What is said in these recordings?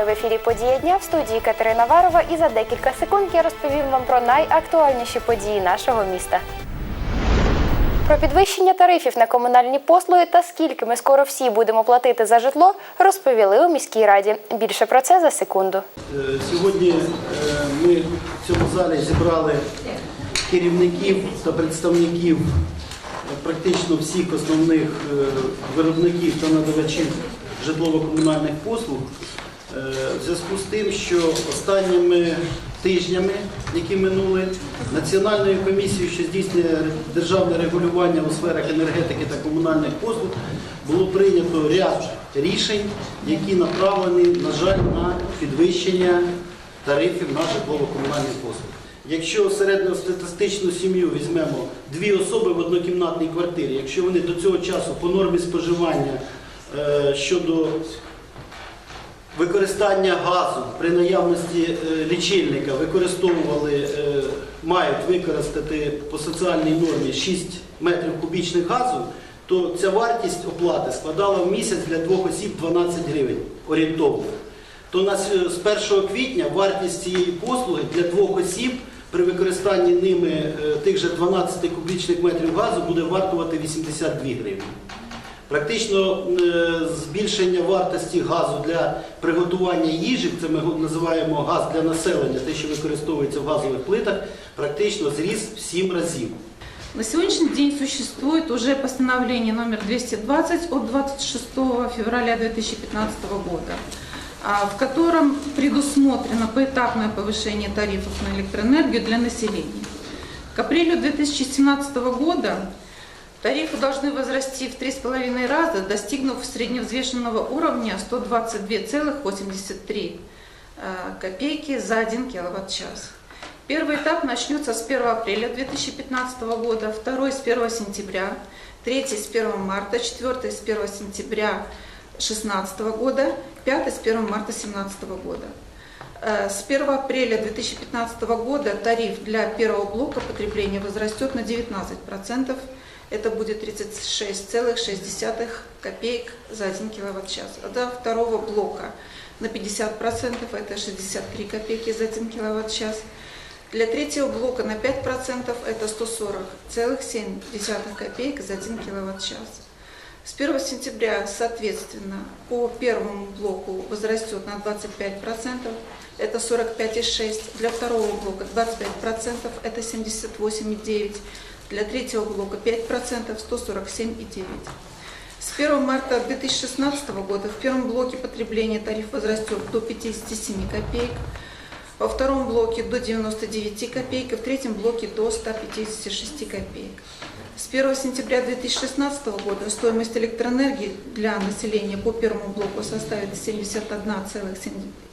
Вітаю в ефірі Подія дня в студії Катерина Варова. І за декілька секунд я розповім вам про найактуальніші події нашого міста. Про підвищення тарифів на комунальні послуги та скільки ми скоро всі будемо платити за житло, розповіли у міській раді. Більше про це за секунду. Е, Сьогодні е, ми в цьому залі зібрали керівників та представників е, практично всіх основних виробників та надавачів житлово-комунальних послуг в зв'язку з тим, що останніми тижнями, які минули, Національною комісією, що здійснює державне регулювання у сферах енергетики та комунальних послуг, було прийнято ряд рішень, які направлені, на жаль, на підвищення тарифів на житлово-комунальні послуги. Якщо середньостатистичну сім'ю візьмемо дві особи в однокімнатній квартирі, якщо вони до цього часу по нормі споживання е, щодо використання газу при наявності е, лічильника використовували, е, мають використати по соціальній нормі 6 метрів кубічних газу, то ця вартість оплати складала в місяць для двох осіб 12 гривень орієнтовно. То з 1 квітня вартість цієї послуги для двох осіб при використанні ними е, тих же 12 кубічних метрів газу буде вартувати 82 гривні. Практично е, збільшення вартості газу для приготування їжі, це ми го- називаємо газ для населення, те, що використовується в газових плитах, практично зріс в 7 разів. На сегодняшний день существует уже постановление номер 220 от 26 февраля 2015 года, а, в котором предусмотрено поэтапное повышение тарифов на электроэнергию для населения. К апрелю 2017 года тарифы должны возрасти в 3,5 раза, достигнув средневзвешенного уровня 122,83 э, копейки за 1 киловатт-час. Первый этап начнется с 1 апреля 2015 года, второй с 1 сентября, третий с 1 марта, четвертый с 1 сентября 2016 года, пятый с 1 марта 2017 года. Э, С 1 апреля 2015 года тариф для первого блока потребления возрастет на 19%. Это будет 36,6 копеек за 1 киловатт-час. А до второго блока на 50% это 63 копейки за 1 киловатт-час. Для третьего блока на 5% это 140,7 копеек за 1 киловатт-час. С 1 сентября, соответственно, по первому блоку возрастет на 25%, это 45,6. Для второго блока 25%, это 78,9. Для третьего блока 5%, 147,9. С 1 марта 2016 года в первом блоке потребления тариф возрастет до 57 копеек, во втором блоке до 99 копеек и в третьем блоке до 156 копеек. С 1 сентября 2016 года стоимость электроэнергии для населения по первому блоку составит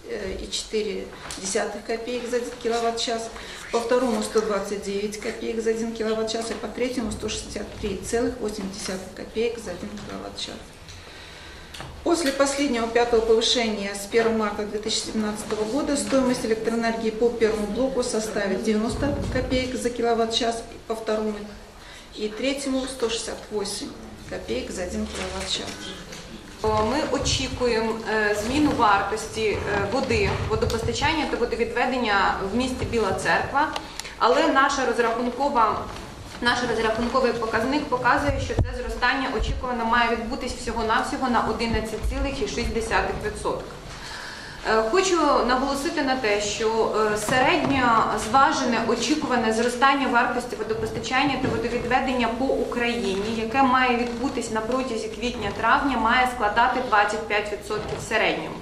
71,4 копеек за 1 киловатт-час, по второму 129 копеек за 1 киловатт-час и по третьему 163,8 копеек за 1 киловатт-час. После последнего пятого повышения с 1 марта 2017 года стоимость электроэнергии по первому блоку составит 90 копеек за киловатт-час, по второму и третьему 168 копеек за 1 киловатт-час. Ми очікуємо е, зміну вартості е, води, водопостачання та водовідведення в місті Біла Церква, але наша розрахункова. Наш розрахунковий показник показує, що це зростання очікувано має відбутись всього-навсього на 11,6%. Е, Хочу наголосити на те, що е, середньо зважене очікуване зростання вартості водопостачання та водовідведення по Україні, яке має відбутись на протязі квітня-травня, має складати 25% в середньому,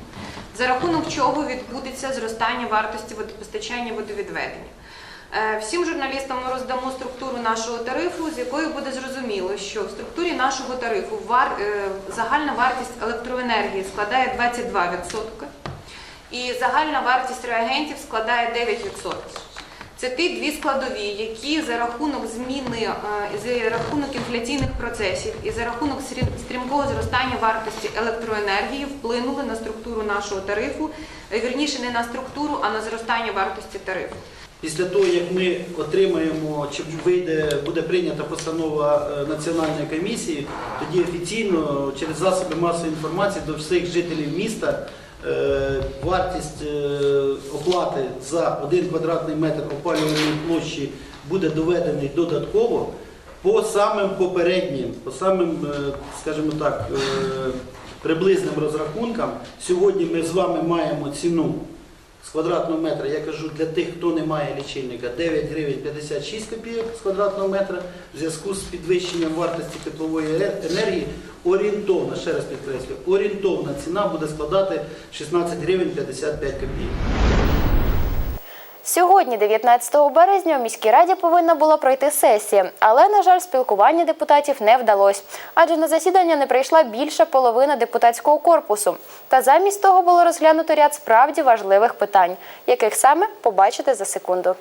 за рахунок чого відбудеться зростання вартості водопостачання водовідведення. Е, Всім журналістам ми роздамо структуру нашого тарифу, з якої буде зрозуміло, що в структурі нашого тарифу загальна вартість електроенергії складає 22%, і загальна вартість реагентів складає 9%. Це ті дві складові, які за рахунок зміни, е, за рахунок інфляційних процесів і за рахунок стрімкого зростання вартості електроенергії вплинули на структуру нашого тарифу, е, вірніше не на структуру, а на зростання вартості тарифу. Після того, як ми отримаємо, чи вийде, буде прийнята постанова е, Національної комісії, тоді офіційно через засоби масової інформації до всіх жителів міста вартість е, оплати за один квадратний метр опалювальної площі буде доведений додатково по самим попереднім, по самим, е, скажімо так, е, приблизним розрахункам. Сьогодні ми з вами маємо ціну з квадратного метра, я кажу для тих, хто не має лічильника, 9 гривень 56 копійок з квадратного метра в зв'язку з підвищенням вартості теплової енергії. Орієнтовна, ще раз підкреслюю, орієнтовна ціна буде складати 16 гривень 55 копійок. Сьогодні, 19 березня, у міській раді повинна була пройти сесія, але, на жаль, спілкування депутатів не вдалося, адже на засідання не прийшла більша половина депутатського корпусу. Та замість того було розглянуто ряд справді важливих питань, яких саме побачите за секунду.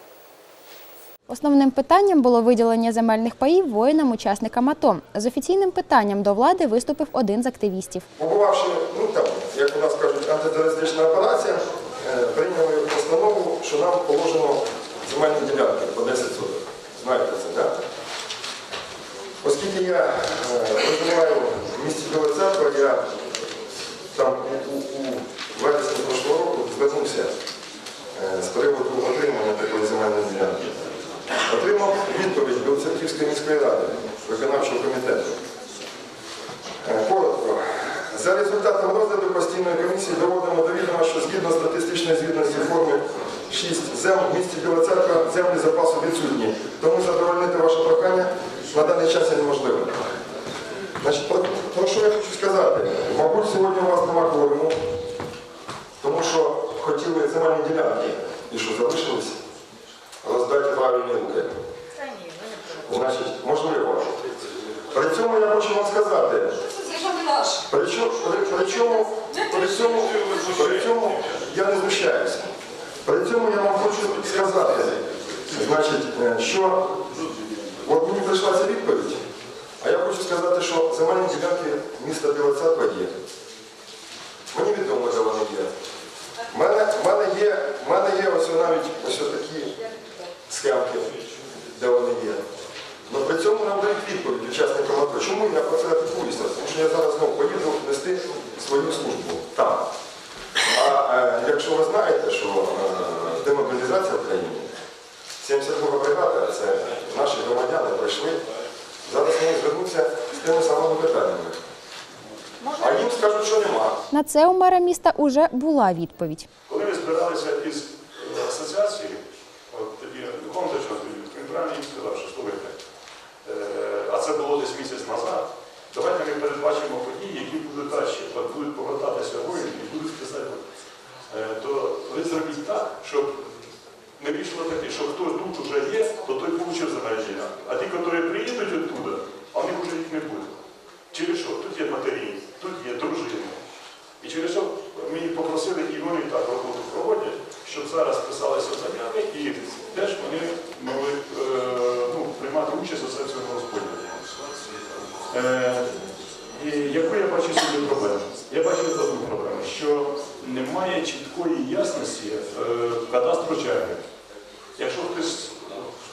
Основним питанням було виділення земельних паїв воїнам-учасникам АТО. З офіційним питанням до влади виступив один з активістів. Побувавши, ну там, як у нас кажуть, антитерористична операція, що нам положено земельні ділянки по 10 соток. Знаєте це, так? Оскільки я е, проживаю в місті Біла я там у, у, у вересні прошлого року звернувся е, з приводу отримання такої земельної ділянки. Отримав відповідь Білоцерківської міської ради, виконавчого комітету. Е, Коротко. За результатом розгляду постійної комісії доводимо до відома, що згідно статистичної звітності форми 6 зем в місті Біла Церква землі запасу відсутні. Тому задовольнити ваше прохання на даний час є неможливо. Значить, про, про що я хочу сказати? Мабуть, сьогодні у вас нема кворуму, тому що хотіли земельні ділянки і що залишились, роздати правильні руки. Значить, можливо. При цьому я хочу вам сказати, Причому, при, при, чому, при, цьому, при цьому я не знущаюся. При цьому я вам хочу сказати, значить, е, що от мені прийшла ця відповідь, а я хочу сказати, що земельні ділянки міста Білоцерква є. Мені відомо, де вони є. У мене, в мене є, в мене є ось навіть ось такі схемки, де вони є. Але при цьому нам дають відповідь учасникам АТО. Чому я про це піклуюся? Тому що я зараз знову поїду нести свою службу там. А е, якщо ви знаєте, що е, демобілізація в країні, 72 бригада, це наші громадяни прийшли, зараз вони звернуться з тими самими питаннями. А їм скажуть, що нема. На це у мера міста уже була відповідь. Коли ми збиралися із е, асоціації, от тоді Духовно він правильно їм сказав, що слухайте, е, а це було десь місяць назад, давайте ми передбачимо події, які будуть далі, от будуть повертатися воїни і будуть писати. Е, То ви зробіть так, щоб не вийшло таке, що хто тут вже є, то той получив земельні А ті, які приїдуть оттуда, а них вже їх не буде. Через що? Тут є матері, тут є дружини. І через що мені попросили, і вони так роботу проводять, щоб зараз писалися заяви і теж вони могли е, ну, приймати участь у цьому розподілі. Е, і яку я бачу собі проблему? Я бачу одну проблему, що немає чіткої ясності е, кадастру черги. Якщо хтось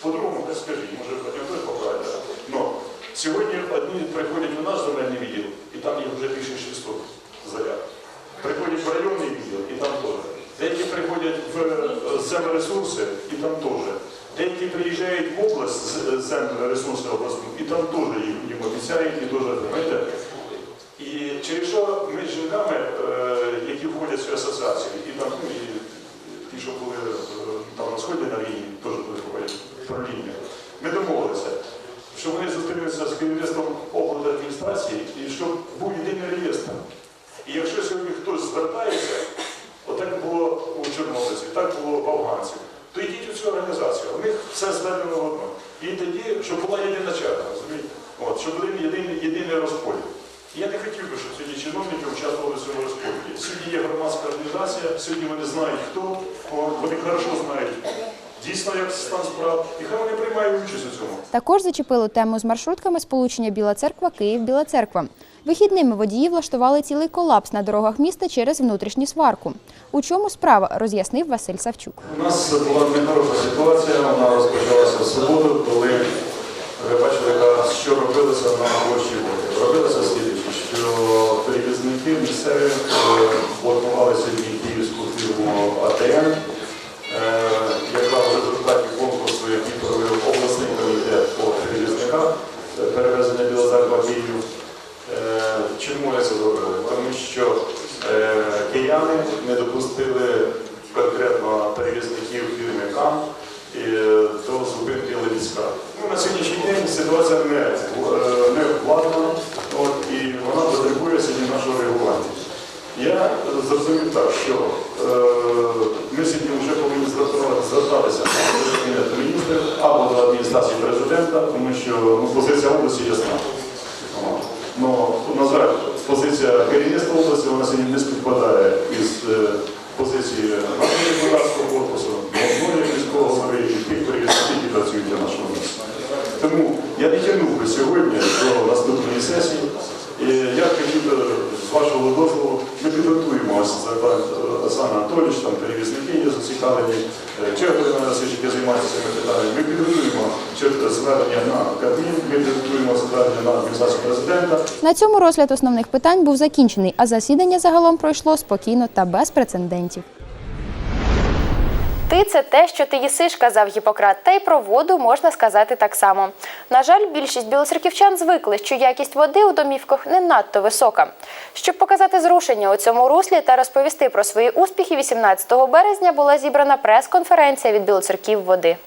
по-другому, хай скажіть, може потім хтось поправить. Но сьогодні одні приходять у наш земельний відділ, і там їх вже більше 600 заяв. Приходять в районний відділ, і там теж. Деякі приходять в е, землересурси, і там теж. Деякі приїжджають в область з землересурси обласну, і там теж їм, їм обіцяють, і теж, знаєте. І через що ми з жінками, е, які входять в цю асоціацію, і там, ну, і ті, що були е, там на сході на війні, теж були входять в правління, ми домовилися, що вони зустрінуться з керівництвом обладміністрації і щоб був єдиний реєстр. І якщо сьогодні хтось звертається, отак було у Чорнобильців, так було в афганців, то йдіть у цю організацію. У них все зведено в одно. І тоді, щоб була єдина черга, розумієте? От, щоб був єдиний, єдиний розподіл. Я не хотів би, щоб сьогодні чиновники участвували в цьому розподілі. Сьогодні є громадська організація, сьогодні вони знають хто, вони хорошо знають дійсно як стан справ, і хай вони приймають участь у цьому. Також зачепили тему з маршрутками сполучення Біла Церква Київ-Біла Церква. Вихідними водії влаштували цілий колапс на дорогах міста через внутрішню сварку. У чому справа, роз'яснив Василь Савчук. У нас була нехороша ситуація, вона розпочалася в суботу, коли ви бачили, яка- що робилося на площі води. Робилося місцеві е, блокували сьогодні київську фірму АТМ, е, яка в результаті конкурсу, який провів обласний комітет по перевізниках е, перевезення Білозерва Київ. Е, Чому я це зробив? Тому що кияни не допустили конкретно перевізників фірми КАМ і, е, до зупинки Левіцька. Ну, на сьогоднішній день ситуація не, е, не вкладена от, і вона потребує сьогодні нашого реагування. Я е, зрозумів так, що е, ми сьогодні вже повинні звертати- звертатися до Кабінету міністрів або до адміністрації президента, тому що ну, позиція області ясна. От. Ну, на жаль, позиція керівництва області вона сьогодні не співпадає із е, позицією нашого депутатського корпусу, головної міського голови і тих перевізників, які працюють для нашого міста. Тому я не тягнув би до наступної сесії. І я хотів з вашого дозволу, ми підготуємо це пан Анатолійович, там перевізники є зацікавлені, е, Володимир Васильович, який займається цими питаннями. Ми підготуємо звернення на Кабмін, ми підготуємо звернення на адміністрацію президента. На цьому розгляд основних питань був закінчений, а засідання загалом пройшло спокійно та без прецедентів. Ти це те, що ти їсиш, казав Гіппократ, та й про воду можна сказати так само. На жаль, більшість білоцерківчан звикли, що якість води у домівках не надто висока. Щоб показати зрушення у цьому руслі та розповісти про свої успіхи, 18 березня була зібрана прес-конференція від білоцерків води.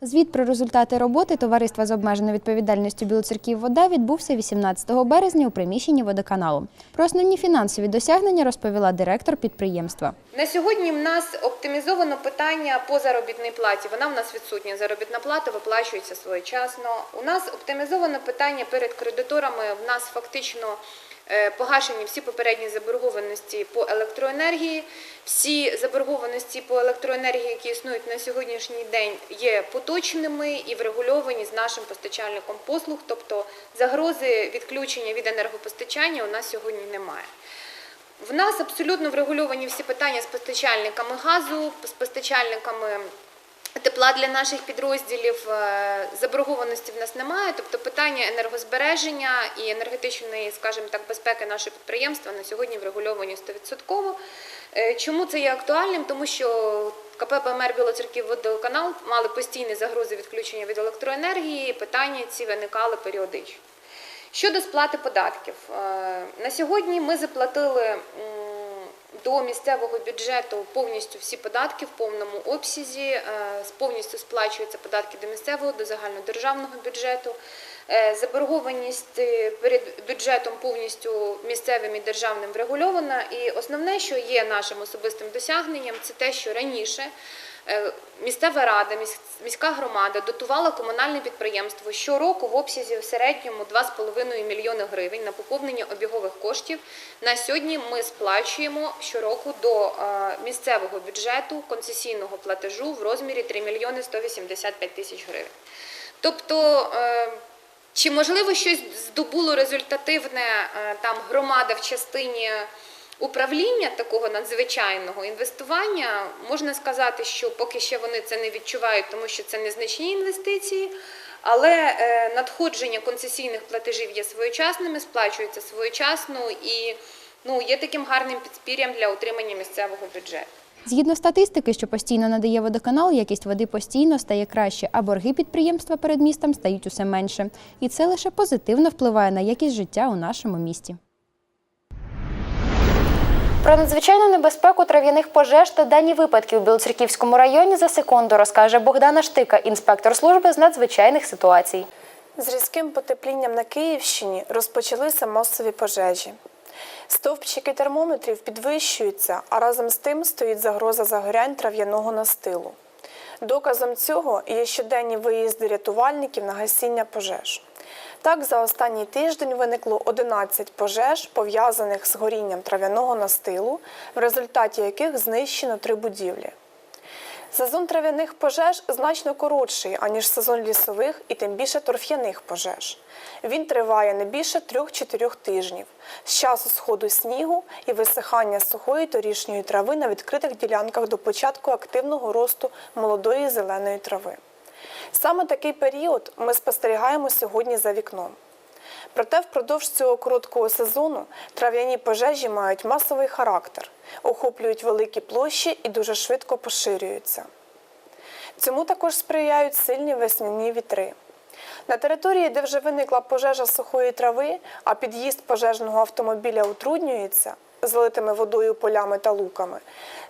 Звіт про результати роботи товариства з обмеженою відповідальністю Білоцерків вода відбувся 18 березня у приміщенні водоканалу. Про основні фінансові досягнення розповіла директор підприємства. На сьогодні в нас оптимізовано питання по заробітній платі. Вона в нас відсутня. Заробітна плата виплачується своєчасно. У нас оптимізовано питання перед кредиторами. В нас фактично погашені всі попередні заборгованості по електроенергії. Всі заборгованості по електроенергії, які існують на сьогоднішній день, є поточними і врегульовані з нашим постачальником послуг. Тобто загрози відключення від енергопостачання у нас сьогодні немає. В нас абсолютно врегульовані всі питання з постачальниками газу, з постачальниками тепла для наших підрозділів. Е, Заборгованості в нас немає, тобто питання енергозбереження і енергетичної, скажімо так, безпеки нашого підприємства на сьогодні врегульовані 100%. Е, Чому це є актуальним? Тому що КП БМР Білоцерків водоканал мали постійні загрози відключення від електроенергії, питання ці виникали періодично. Щодо сплати податків, Е, на сьогодні ми заплатили до місцевого бюджету повністю всі податки в повному обсязі. Е, Повністю сплачуються податки до місцевого, до загальнодержавного бюджету. Е, Заборгованість е, перед бюджетом повністю місцевим і державним врегульована. І основне, що є нашим особистим досягненням, це те, що раніше Місцева рада, міська громада дотувала комунальне підприємство щороку в обсязі в середньому 2,5 мільйони гривень на поповнення обігових коштів. На сьогодні ми сплачуємо щороку до е, місцевого бюджету концесійного платежу в розмірі 3 мільйони 185 тисяч гривень. Тобто, е, чи можливо щось здобуло результативне е, там громада в частині управління такого надзвичайного інвестування? Можна сказати, що поки ще вони це не відчувають, тому що це незначні інвестиції. Але е, надходження концесійних платежів є своєчасними, сплачуються своєчасно і ну, є таким гарним підспір'ям для утримання місцевого бюджету. Згідно статистики, що постійно надає водоканал, якість води постійно стає краще, а борги підприємства перед містом стають усе менше. І це лише позитивно впливає на якість життя у нашому місті. Про надзвичайну небезпеку трав'яних пожеж та дані випадків у Білоцерківському районі за секунду розкаже Богдана Штика, інспектор служби з надзвичайних ситуацій. З різким потеплінням на Київщині розпочалися масові пожежі. Стовпчики термометрів підвищуються, а разом з тим стоїть загроза загорянь трав'яного настилу. Доказом цього є щоденні виїзди рятувальників на гасіння пожеж. Так, за останній тиждень виникло 11 пожеж, пов'язаних з горінням трав'яного настилу, в результаті яких знищено три будівлі. Сезон трав'яних пожеж значно коротший, аніж сезон лісових і тим більше торф'яних пожеж. Він триває не більше 3-4 тижнів з часу сходу снігу і висихання сухої торішньої трави на відкритих ділянках до початку активного росту молодої зеленої трави. Саме такий період ми спостерігаємо сьогодні за вікном. Проте впродовж цього короткого сезону трав'яні пожежі мають масовий характер, охоплюють великі площі і дуже швидко поширюються. Цьому також сприяють сильні весняні вітри. На території, де вже виникла пожежа сухої трави, а під'їзд пожежного автомобіля утруднюється залитими водою полями та луками,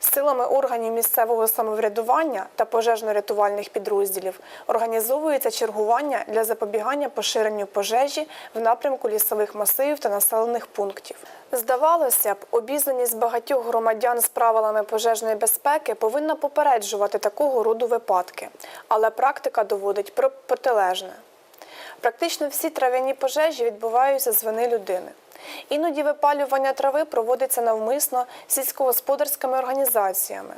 силами органів місцевого самоврядування та пожежно-рятувальних підрозділів організовується чергування для запобігання поширенню пожежі в напрямку лісових масивів та населених пунктів. Здавалося б, обізнаність багатьох громадян з правилами пожежної безпеки повинна попереджувати такого роду випадки, але практика доводить про протилежне. Практично всі трав'яні пожежі відбуваються з вини людини. Іноді випалювання трави проводиться навмисно сільськогосподарськими організаціями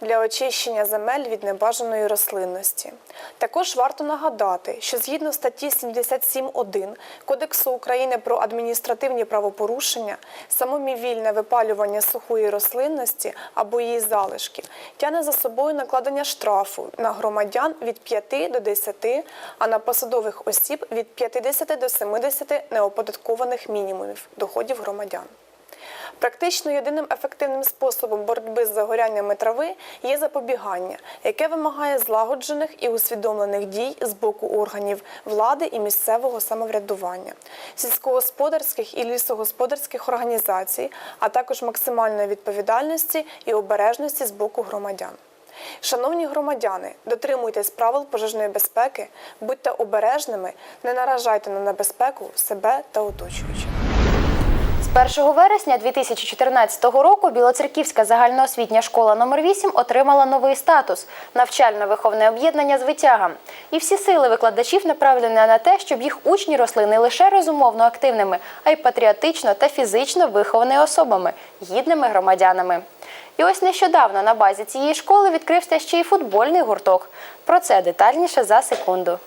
для очищення земель від небажаної рослинності. Також варто нагадати, що згідно статті 77.1 Кодексу України про адміністративні правопорушення, самомівільне випалювання сухої рослинності або її залишків тягне за собою накладення штрафу на громадян від 5 до 10, а на посадових осіб від 50 до 70 неоподаткованих мінімумів доходів громадян. Практично єдиним ефективним способом боротьби з загоряннями трави є запобігання, яке вимагає злагоджених і усвідомлених дій з боку органів влади і місцевого самоврядування, сільськогосподарських і лісогосподарських організацій, а також максимальної відповідальності і обережності з боку громадян. Шановні громадяни, дотримуйтесь правил пожежної безпеки, будьте обережними, не наражайте на небезпеку себе та оточуючих. З 1 вересня 2014 року Білоцерківська загальноосвітня школа номер 8 отримала новий статус навчально-виховне об'єднання з витягом. І всі сили викладачів направлені на те, щоб їх учні росли не лише розумовно активними, а й патріотично та фізично вихованими особами, гідними громадянами. І ось нещодавно на базі цієї школи відкрився ще й футбольний гурток. Про це детальніше за секунду.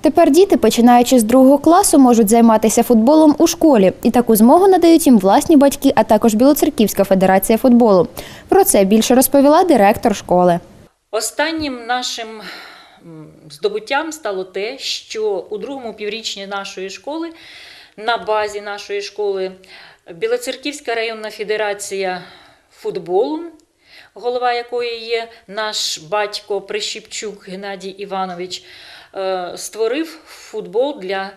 Тепер діти, починаючи з другого класу, можуть займатися футболом у школі, і таку змогу надають їм власні батьки, а також Білоцерківська федерація футболу. Про це більше розповіла директор школи. Останнім нашим здобуттям стало те, що у другому піврічні нашої школи на базі нашої школи Білоцерківська районна федерація футболу, голова якої є наш батько Прищіпчук Геннадій Іванович, створив футбол для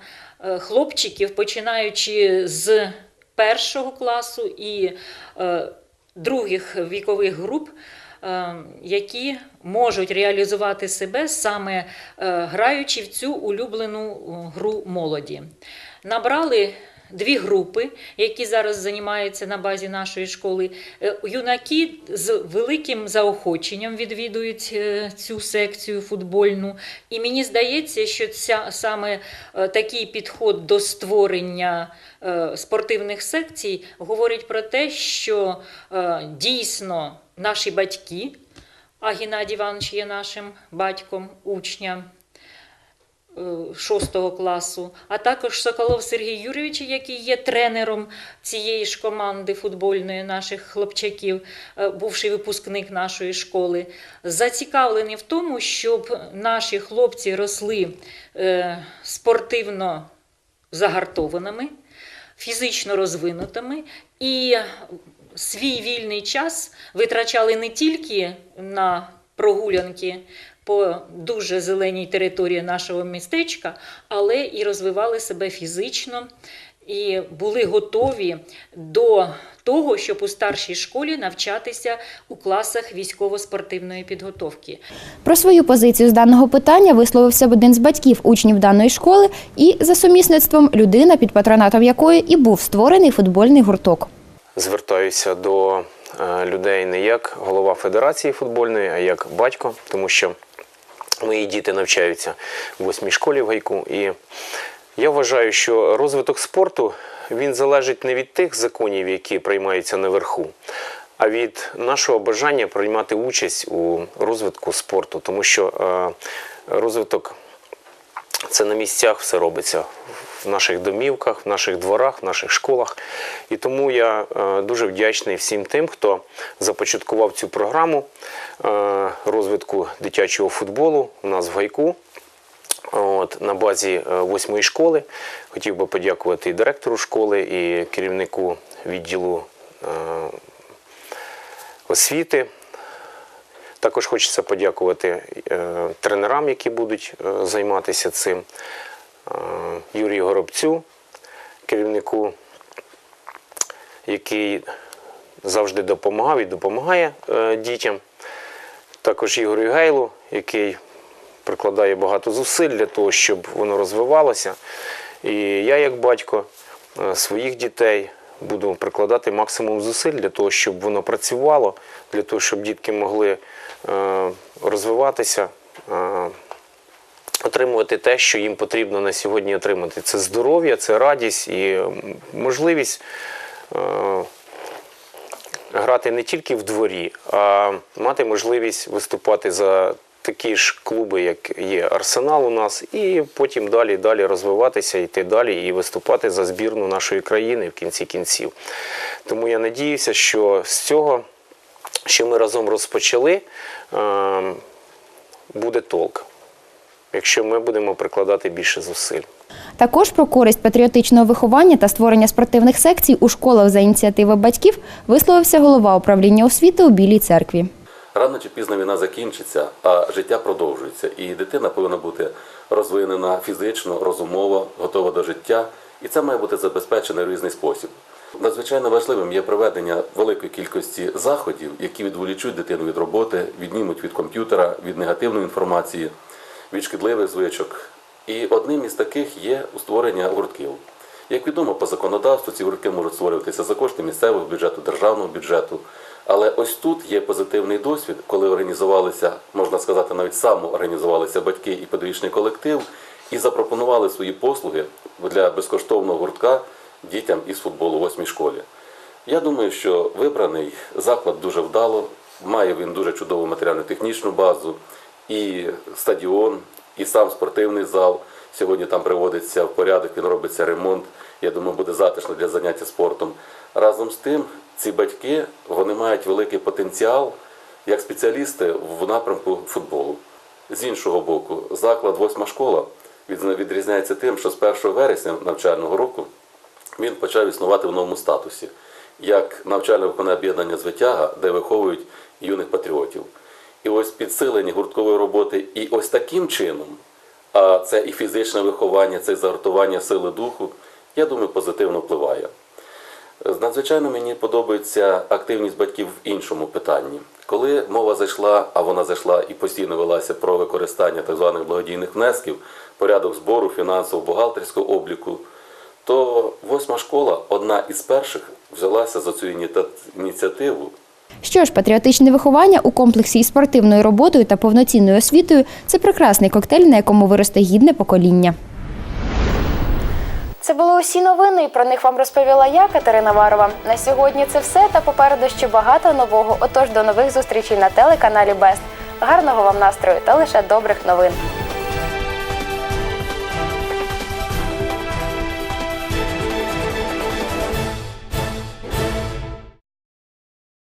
е, хлопчиків, починаючи з першого класу і е, других вікових груп, е, які можуть реалізувати себе саме е, граючи в цю улюблену е, гру молоді. Набрали дві групи, які зараз займаються на базі нашої школи. Е, Юнаки з великим заохоченням відвідують е, цю секцію футбольну. І мені здається, що ця саме е, такий підход до створення спортивних секцій говорить про те, що дійсно наші батьки, а Геннадій Іванович є нашим батьком, учням. Е, Шостого класу, а також Соколов Сергій Юрійович, який є тренером цієї ж команди футбольної наших хлопчаків, е, бувший випускник нашої школи, зацікавлені в тому, щоб наші хлопці росли е, спортивно загартованими, фізично розвинутими і свій вільний час витрачали не тільки на прогулянки по дуже зеленій території нашого містечка, але і розвивали себе фізично і були готові до того, щоб у старшій школі навчатися у класах військово-спортивної підготовки. Про свою позицію з даного питання висловився один з батьків учнів даної школи і за сумісництвом людина, під патронатом якої і був створений футбольний гурток. звертаюся до е, людей не як голова федерації футбольної, а як батько, тому що мої діти навчаються в восьмій школі в гайку. І я вважаю, що розвиток спорту він залежить не від тих законів, які приймаються наверху. А від нашого бажання приймати участь у розвитку спорту, тому що е, розвиток це на місцях все робиться в наших домівках, в наших дворах, в наших школах. І тому я е, дуже вдячний всім тим, хто започаткував цю програму е, розвитку дитячого футболу у нас в гайку. От, на базі е, восьмої школи. Хотів би подякувати і директору школи, і керівнику відділу е, освіти. Також хочеться подякувати е, тренерам, які будуть е, займатися цим. Е, Юрію Горобцю, керівнику, який завжди допомагав і допомагає е, дітям. Також Ігорю Гейлу, який прикладає багато зусиль для того, щоб воно розвивалося. І я, як батько е, своїх дітей, буду прикладати максимум зусиль для того, щоб воно працювало, для того, щоб дітки могли розвиватися, отримувати те, що їм потрібно на сьогодні отримати. Це здоров'я, це радість і можливість е, грати не тільки в дворі, а мати можливість виступати за такі ж клуби, як є Арсенал у нас, і потім далі далі розвиватися, йти далі і виступати за збірну нашої країни в кінці кінців. Тому я надіюся, що з цього, що ми разом розпочали, е, буде толк, якщо ми будемо прикладати більше зусиль. Також про користь патріотичного виховання та створення спортивних секцій у школах за ініціативи батьків висловився голова управління освіти у Білій церкві. Рано чи пізно війна закінчиться, а життя продовжується. І дитина повинна бути розвинена фізично, розумово, готова до життя. І це має бути забезпечено в різний спосіб. Надзвичайно важливим є проведення великої кількості заходів, які відволічуть дитину від роботи, віднімуть від комп'ютера, від негативної інформації, від шкідливих звичок. І одним із таких є створення гуртків. Як відомо, по законодавству ці гуртки можуть створюватися за кошти місцевого бюджету, державного бюджету. Але ось тут є позитивний досвід, коли організувалися, можна сказати, навіть самоорганізувалися батьки і педагогічний колектив і запропонували свої послуги для безкоштовного гуртка дітям із футболу у восьмій школі. Я думаю, що вибраний заклад дуже вдало, має він дуже чудову матеріально-технічну базу, і стадіон, і сам спортивний зал. Сьогодні там приводиться в порядок, він робиться ремонт. Я думаю, буде затишно для заняття спортом. Разом з тим, ці батьки вони мають великий потенціал як спеціалісти в напрямку футболу. З іншого боку, заклад восьма школа від- відрізняється тим, що з 1 вересня навчального року він почав існувати в новому статусі, як навчальне виконане об'єднання звитяга, де виховують юних патріотів. І ось підсилення гурткової роботи і ось таким чином, а це і фізичне виховання, це і загартування сили духу, я думаю, позитивно впливає. Надзвичайно мені подобається активність батьків в іншому питанні. Коли мова зайшла, а вона зайшла і постійно велася про використання так званих благодійних внесків, порядок збору фінансово-бухгалтерського обліку, то восьма школа одна із перших взялася за цю ініціативу Що ж, патріотичне виховання у комплексі із спортивною роботою та повноцінною освітою це прекрасний коктейль, на якому виросте гідне покоління. Це були усі новини, і про них вам розповіла я, Катерина Варова. На сьогодні це все, та попереду ще багато нового. Отож, до нових зустрічей на телеканалі Бест. Гарного вам настрою та лише добрих новин.